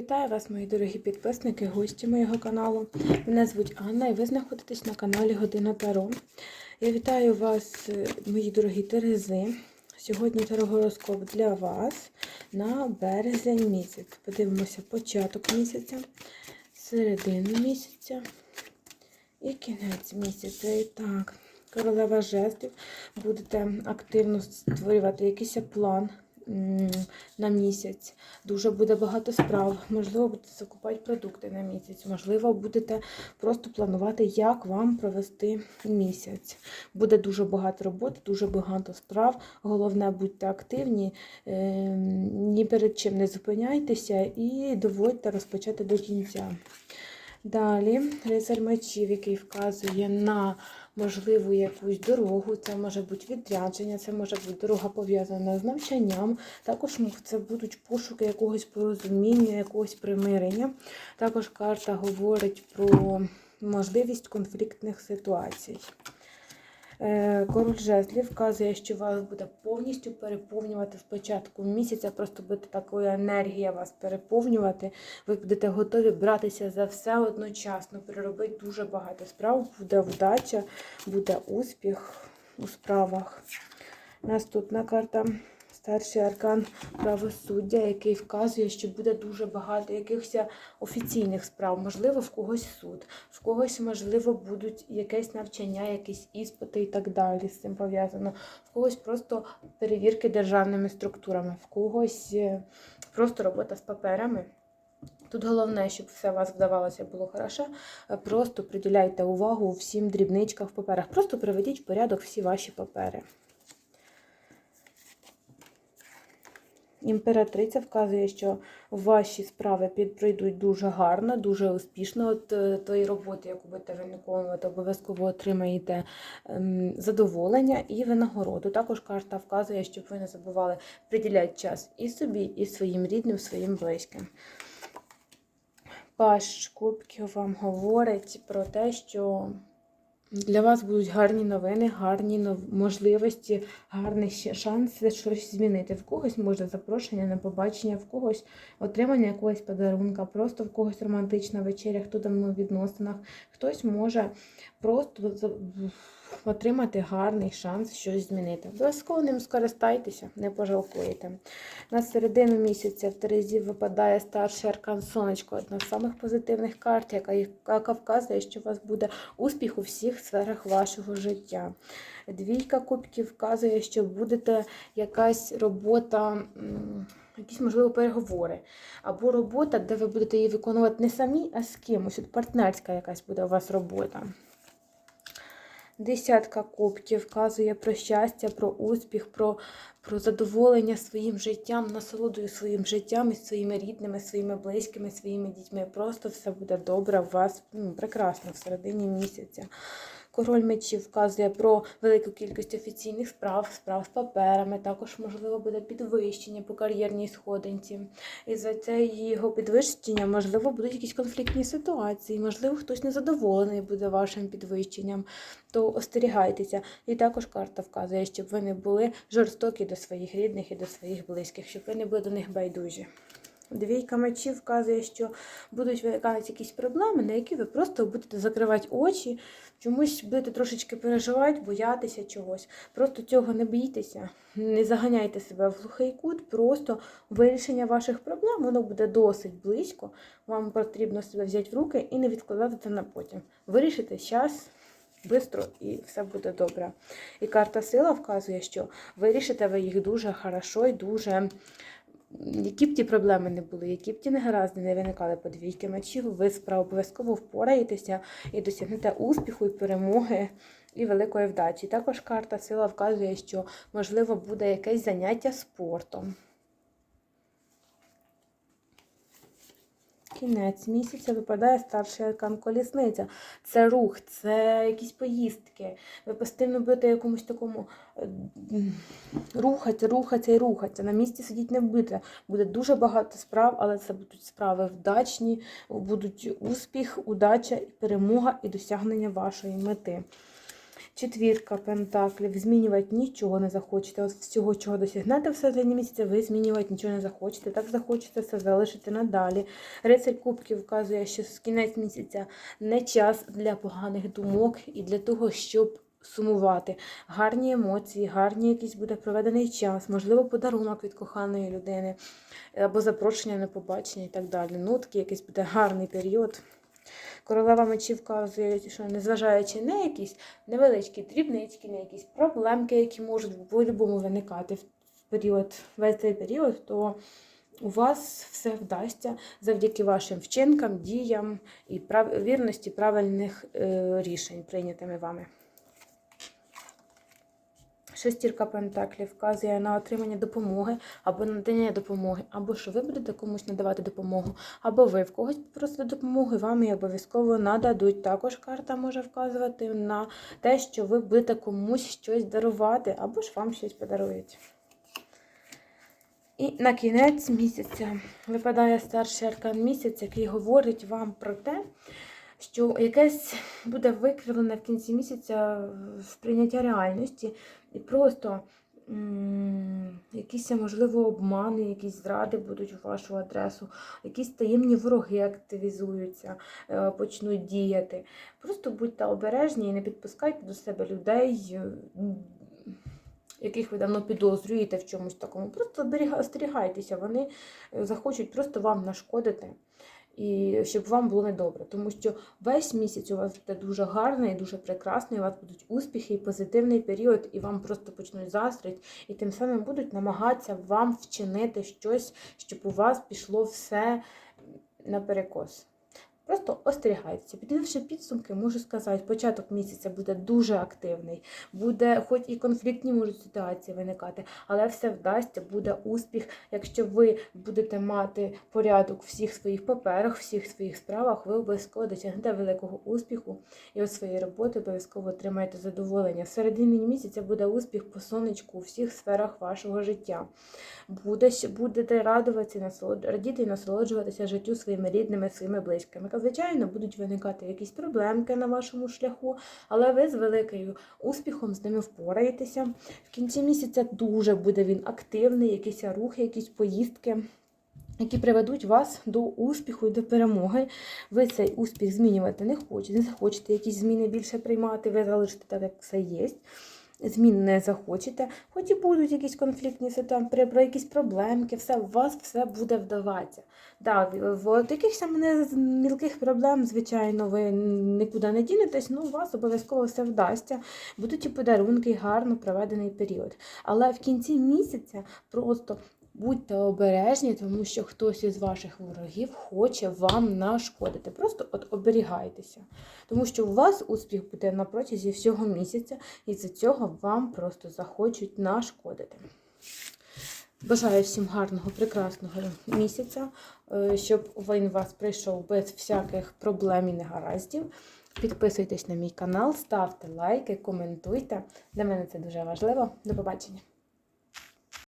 Вітаю вас, мої дорогі підписники, гості моєго каналу. Мене звуть Анна і ви знаходитесь на каналі Година Таро. Я вітаю вас, е, мої дорогі Терези. Сьогодні тарогороскоп для вас на березень місяць. Подивимося початок місяця, середину місяця і кінець місяця. І так, королева жестів. Будете активно створювати якийсь план на місяць. Дуже буде багато справ. Можливо, будете закупати продукти на місяць. Можливо, будете просто планувати, як вам провести місяць. Буде дуже багато роботи, дуже багато справ. Головне, будьте активні, е, ні перед чим не зупиняйтеся і доводьте розпочати до кінця. Далі рицар мечів, який вказує на можливу якусь дорогу, це може бути відрядження, це може бути дорога пов'язана з навчанням. Також це будуть пошуки якогось порозуміння, якогось примирення. Також карта говорить про можливість конфліктних ситуацій. Е, Король жезлів вказує, що вас буде повністю переповнювати з початку місяця, просто буде такою енергія вас переповнювати. Ви будете готові братися за все одночасно, переробити дуже багато справ, буде вдача, буде успіх у справах. Наступна карта. Старший аркан правосуддя, який вказує, що буде дуже багато якихось офіційних справ. Можливо, в когось суд, в когось, можливо, будуть якесь навчання, якісь іспити і так далі з цим пов'язано. В когось просто перевірки державними структурами, в когось е, просто робота з паперами. Тут головне, щоб все у вас вдавалося було хорошо. Е, Просто приділяйте увагу всім дрібничкам в паперах. Просто приведіть в порядок всі ваші папери. Імператриця вказує, що ваші справи під- пройдуть дуже гарно, дуже успішно. От е, тої роботи, яку будете ви виконувати, обов'язково отримаєте ем, задоволення і винагороду. Також карта вказує, щоб ви не забували приділяти час і собі, і своїм рідним, своїм близьким. Паш Кубків вам говорить про те, що для вас будуть гарні новини, гарні нов- можливості, гарний ще шанс щось змінити. В когось може запрошення на побачення, в когось отримання якогось подарунка, просто в когось романтична вечеря, хто давно в відносинах, хтось може просто отримати гарний шанс щось змінити. Обов'язково ним скористайтеся, не пожалкуєте. На середину місяця в Терезі випадає старший аркан сонечко, одна з самих позитивних карт, яка, вказує, що у вас буде успіх у всіх сферах вашого життя. Двійка кубків вказує, що будете якась робота. Якісь, можливо, переговори. Або робота, де ви будете її виконувати не самі, а з кимось. От партнерська якась буде у вас робота. Десятка кубків вказує про щастя, про успіх, про, про задоволення своїм життям, насолодою своїм життям і своїми рідними, своїми близькими, своїми дітьми. Просто все буде добре у вас ну, прекрасно в середині місяця. Король мечів вказує про велику кількість офіційних справ, справ з паперами. Також, можливо, буде підвищення по кар'єрній сходинці. І за це його підвищення, можливо, будуть якісь конфліктні ситуації, можливо, хтось незадоволений буде вашим підвищенням, то остерігайтеся. І також карта вказує, щоб ви не були жорстокі до своїх рідних і до своїх близьких, щоб ви не були до них байдужі. Двійка мечів вказує, що будуть виникати якісь проблеми, на які ви просто будете закривати очі, чомусь будете трошечки переживати, боятися чогось. Просто цього не бійтеся, не заганяйте себе в глухий кут, просто вирішення ваших проблем воно буде досить близько. Вам потрібно себе взяти в руки і не відкладати це на потім. Вирішите час. Бистро і все буде добре. І карта сила вказує, що вирішите ви їх дуже хорошо і дуже які б ті проблеми не були, які б ті негаразди не виникали по двійки мечів, ви справа обов'язково впораєтеся і досягнете успіху і перемоги і великої вдачі. Також карта сила вказує, що можливо буде якесь заняття спортом. Кінець місяця випадає старший колісниця. Це рух, це якісь поїздки. Ви постійно будете якомусь такому е, м, рухатися, рухатися і рухатися. На місці сидіти не будете. Буде дуже багато справ, але це будуть справи вдачні, будуть успіх, удача, перемога і досягнення вашої мети. Четвірка пентаклів. Змінювати нічого не захочете. От всього, чого досягнете в середині місяця, ви змінювати нічого не захочете. Так захочете все залишити надалі. Рицарь кубків вказує, що з кінець місяця не час для поганих думок і для того, щоб сумувати. Гарні емоції, гарні якийсь буде проведений час, можливо, подарунок від коханої людини, або запрошення на побачення і так далі. Ну, такий якийсь буде гарний період. Королева мечі вказує, що незважаючи на якісь невеличкі дрібнички, на якісь проблемки, які можуть в будь-якому виникати в період, весь цей період, то у вас все вдасться завдяки вашим вчинкам, діям і прав... вірності правильних е, рішень, прийнятими вами. Шестірка пентаклів вказує на отримання допомоги або надання допомоги, або що ви будете комусь надавати допомогу, або ви в когось попросите допомогу, вам її обов'язково нададуть. Також карта може вказувати на те, що ви будете комусь щось дарувати, або ж вам щось подарують. І на кінець місяця випадає старший аркан місяць, який говорить вам про те, що якесь буде викривлене в кінці місяця в прийняття реальності, і просто якісь, можливо, обмани, якісь зради будуть у вашу адресу, якісь таємні вороги активізуються, е, почнуть діяти. Просто будьте обережні і не підпускайте до себе людей. е, Яких ви давно підозрюєте в чомусь такому. Просто остерігайтеся, вони е, захочуть просто вам нашкодити і щоб вам було недобре. Тому що весь місяць у вас буде дуже гарний, дуже прекрасний, у вас будуть успіхи і позитивний період, і вам просто почнуть заздрити, і тим самим будуть намагатися вам вчинити щось, щоб у вас пішло все наперекос. Просто остерігайтеся. Підвівши підсумки, можу сказати, початок місяця буде дуже активний, буде, хоч і конфліктні можуть ситуації виникати, але все вдасться, буде успіх. Якщо ви будете мати порядок в всіх своїх паперах, всіх своїх справах, ви обов'язково досягнете великого успіху і від своєї роботи обов'язково отримаєте задоволення. В середині місяця буде успіх по сонечку у всіх сферах вашого життя. Будете радуватися, радіти і насолоджуватися життю своїми рідними, своїми близькими. Звичайно, будуть виникати якісь проблемки на вашому шляху, але ви з великою успіхом з ними впораєтеся. В кінці місяця дуже буде він активний, якісь рухи, якісь поїздки. Які приведуть вас до успіху і до перемоги. Ви цей успіх змінювати не хочете, не захочете якісь зміни більше приймати, ви залишите так, як все є. Змін не захочете, хоч і будуть якісь конфліктні ситуації, про якісь проблемки, все, у вас все буде вдаватися. Да, в якихось мілких проблем, звичайно, ви нікуди не дінетесь, ну у вас обов'язково все вдасться. Будуть і подарунки, і гарно проведений період. Але в кінці місяця просто будьте обережні, тому що хтось із ваших ворогів хоче вам нашкодити. Просто от оберігайтеся. Тому що у вас успіх буде на протязі всього місяця, і за цього вам просто захочуть нашкодити. Бажаю всім гарного, прекрасного місяця, е, щоб він вас прийшов без всяких проблем і негараздів. Підписуйтесь на мій канал, ставте лайки, коментуйте. Для мене це дуже важливо. До побачення!